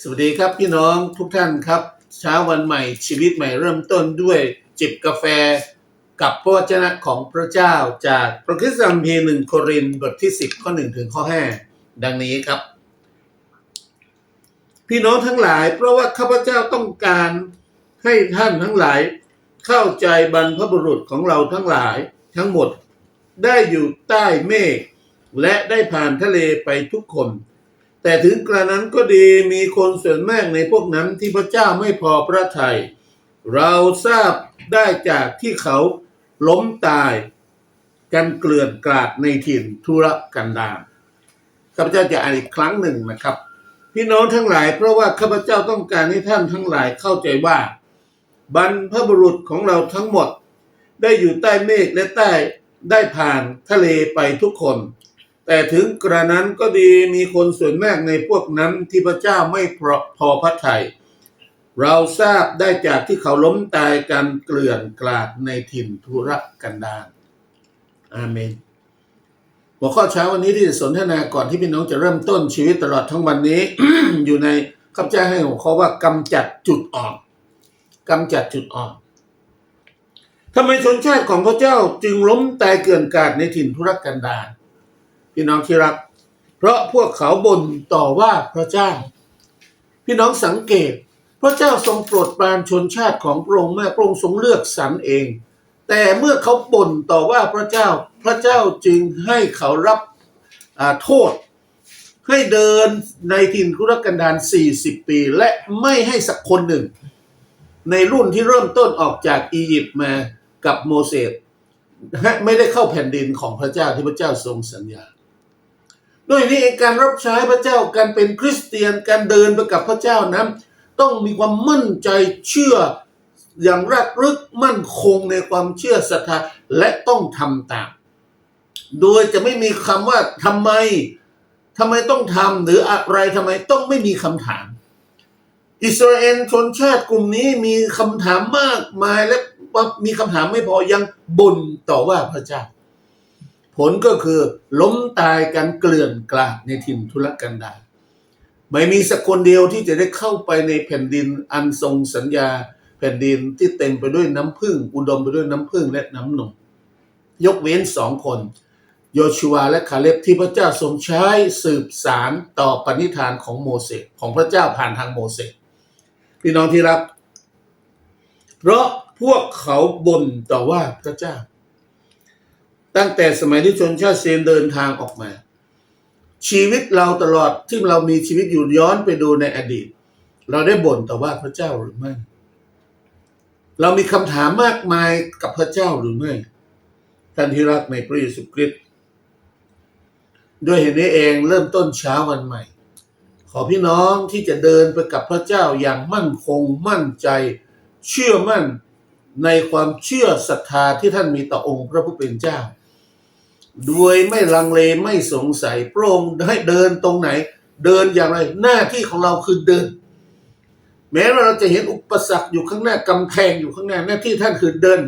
สวัสดีครับพี่น้องทุกท่านครับ เช้าวันใหม่ชีวิตใหม่เริ่มต้นด้วยจิบกาแฟกับพระวจนะของพระเจ้าจากพระคัมภีร์หนึ่งโครินบทที่ 10 ข้อ1ถึงข้อ 5 ดังนี้ครับ พี่น้องทั้งหลายเพราะว่าข้าพเจ้าต้องการให้ท่านทั้งหลาย เข้าใจบรรพบุรุษของเราทั้งหลายทั้งหมดได้อยู่ใต้เมฆและได้ผ่านทะเลไปทุกคน แต่ถึงกระนั้นก็ดีมีคนส่วนมากในพวกนั้นที่พระเจ้าไม่พอพระทยัยเราทราบได้จากที่เขาล้มตาย กันเกลื่อนกลาดในถิ่นทุรกันดารข้าพเจ้าจะอ่านอีกครั้งหนึ่งนะครับ พี่น้องทั้งหลายเพราะว่าข้าพเจ้าต้องการให้ท่านทั้งหลายเข้าใจว่า บรรพบุรุษของเราทั้งหมด ได้อยู่ใต้เมฆและใต้ได้ผ่านทะเลไปทุกคน แต่ถึงกระนั้นก็ดีมีคนส่วนมากในพวกนั้นที่พระเจ้าไม่พอพอพระทยัยเราทราบได้จากที่เขาล้มตายกันเกลื่อนกลาดในถิ่นทุรกันดารอาเมน หัวข้อเช้าวันนี้ที่จะสนทนาก่อนที่พี่น้องจะเริ่มต้นชีวิตตลอดทั้งวันนี้ อยู่ในข้าพเจ้าให้หัวข้อว่ากำจัดจุดอ่อนกำจัดจุดอ่อนทำไมชนชาติของพระเจ้าจึงล้มตายเกลื่อนกลาดในถิ่นทุรกันดาร พี่น้องที่รัก เพราะพวกเขาบ่นต่อว่าพระเจ้า พี่น้องสังเกต พระเจ้าทรงโปรดปรานชนชาติของพระองค์แม่พระองค์ทรงเลือกสรรเอง แต่เมื่อเขาบ่นต่อว่าพระเจ้า พระเจ้าจึงให้เขารับโทษ ให้เดินในถิ่นทุรกันดาร40 ปี และไม่ให้สักคนหนึ่ง ในรุ่นที่เริ่มต้นออกจากอียิปต์มากับโมเสสไม่ได้เข้าแผ่นดินของพระเจ้าที่พระเจ้าทรงสัญญา ด้วยนี้เองการรับใช้พระเจ้าการเป็นคริสเตียนการเดินไปกับพระเจ้านั้น ต้องมีความมั่นใจเชื่ออย่างรักรึกมั่นคงในความเชื่อศรัทธาและต้องทำตาม โดยจะไม่มีคำว่าทำไมทำไมต้องทำหรืออะไรทำไมต้องไม่มีคำถาม อิสราเอลชนชาติกลุ่มนี้มีคำถามมากมายและมีคำถามไม่พอยังบ่นต่อว่าพระเจ้า ผลก็คือล้มตายกันเกลื่อนกลาดในถิ่นทุรกันดารไม่มีสักคนเดียวที่จะได้เข้าไปในแผ่นดินอันทรงสัญญา แผ่นดินที่เต็มไปด้วยน้ำพึ่ง อุดมไปด้วยน้ำพึ่งและน้ำนมยกเว้นสองคน โยชูวาและคาเล็บที่พระเจ้าทรงใช้สืบสารต่อปณิธานของโมเสสของพระเจ้าผ่านทางโมเสสพี่น้องที่รัก เพราะพวกเขาบ่นต่อว่าพระเจ้า ตั้งแต่สมัยที่ชนชาติเซนเดินทางออกมา ชีวิตเราตลอดที่เรามีชีวิตอยู่ย้อนไปดูในอดีต เราได้บ่นต่อว่าพระเจ้าหรือไม่ เรามีคำถามมากมายกับพระเจ้าหรือไม่ท่านที่รักในพระเยซูคริสต์ด้วยเหตุนี้เองเริ่มต้นเช้าวันใหม่ ขอพี่น้องที่จะเดินไปกับพระเจ้าอย่างมั่นคงมั่นใจ เชื่อมั่นในความเชื่อศรัทธาที่ท่านมีต่อองค์พระผู้เป็นเจ้า โดยไม่ลังเลไม่สงสัยพระองค์ให้เดินตรงไหน เดินอย่างไรหน้าที่ของเราคือเดิน แม้ว่าเราจะเห็นอุปสรรคอยู่ข้างหน้ากำแพงอยู่ข้างหน้าหน้าที่ท่านคือเดิน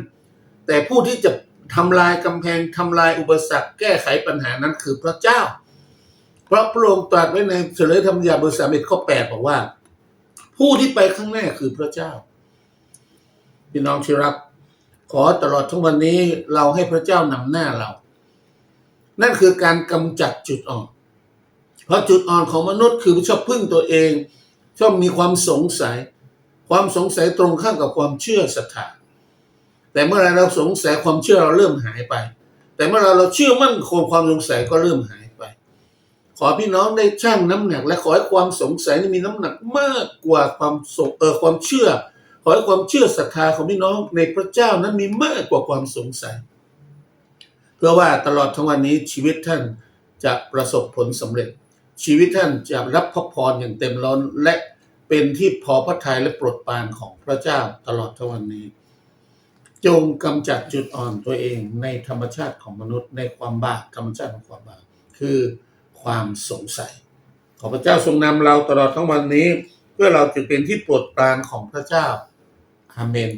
แต่ผู้ที่จะทำลายกำแพงทำลายอุปสรรคแก้ไขปัญหานั้นคือพระเจ้า เพราะพระองค์ตรัสไว้ในเฉลยธรรมยาบทสามเอ็ดข้อแปดบอกว่า ผู้ที่ไปข้างหน้าคือพระเจ้าพี่น้องที่รักขอตลอดทั้งวันนี้เราให้พระเจ้านำหน้าเรา นั่นคือการกำจัดจุดอ่อน เพราะจุดอ่อนของมนุษย์คือชอบพึ่งตัวเอง ชอบมีความสงสัย ความสงสัยตรงข้ามกับความเชื่อศรัทธาแต่เมื่อไรเราสงสัยความเชื่อเราเริ่มหายไป แต่เมื่อเราเราเชื่อมั่นคงความสงสัยก็เริ่มหายไป ขอพี่น้องได้ชั่งน้ำหนัก และขอให้ความสงสัยนี้มีน้ำหนักมากกว่าความสงเออความเชื่อ ขอให้ความเชื่อศรัทธาของพี่น้องในพระเจ้านั้นมีมากกว่าความสงสัย เพื่อว่าตลอดทั้งวันนี้ชีวิตท่านจะประสบผลสำเร็จ ชีวิตท่านจะรับพระพรอย่างเต็มล้นและเป็นที่พอพระทัยและโปรดปรานของพระเจ้าตลอดทั้งวันนี้ จงกำจัดจุดอ่อนตัวเองในธรรมชาติของมนุษย์ ในความบาปธรรมชาติของความบาปคือความสงสัย ขอพระเจ้าทรงนำเราตลอดทั้งวันนี้ เพื่อเราจะเป็นที่โปรดปรานของพระเจ้าอาเมน